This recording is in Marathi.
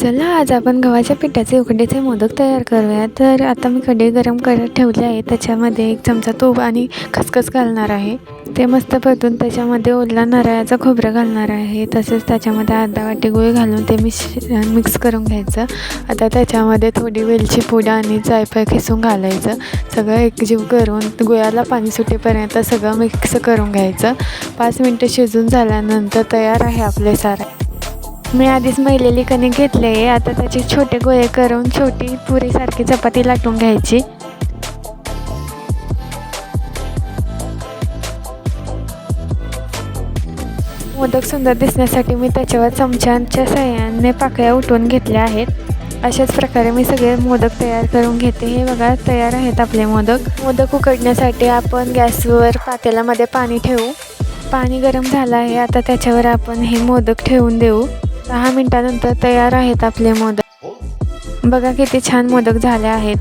चला आज आपण गव्हाच्या पिठाचे उकडीचे मोदक तयार करूया. तर आता मी कढई गरम करत ठेवले आहे. त्याच्यामध्ये एक चमचा तूप आणि खसखस घालणार आहे. ते मस्त परतून त्याच्यामध्ये ओला नारळाचं खोबरं घालणार आहे. तसेच त्याच्यामध्ये अर्धा वाटी गुळ घालून ते मिश मिक्स करून घ्यायचं. आता त्याच्यामध्ये थोडी वेलची पूड आणि जायफळ खिसून घालायचं. सगळं एकजीव करून गुळाला पाणी सुटेपर्यंत सगळं मिक्स करून घ्यायचं. पाच मिनटं शिजून झाल्यानंतर तयार आहे आपले सारं. मी आधीच मैलेली कणिक घेतले आहे. आता त्याचे छोटे गोळे करून छोटी पुरीसारखी चपाती लाटून घ्यायची. मोदक सुंदर दिसण्यासाठी मी त्याच्यावर चमच्यांच्या सहाय्याने पाकळ्या उठवून घेतल्या आहेत. अशाच प्रकारे मी सगळे मोदक तयार करून घेते. हे बघा तयार आहेत आपले मोदक. मोदक उकडण्यासाठी आपण गॅसवर पातेल्यामध्ये पाणी ठेवू. पाणी गरम झालं आहे. आता त्याच्यावर आपण हे मोदक ठेवून देऊ. दहा मिनटानंतर तयार आहेत आपले मोदक. बघा किती छान मोदक झाले आहेत.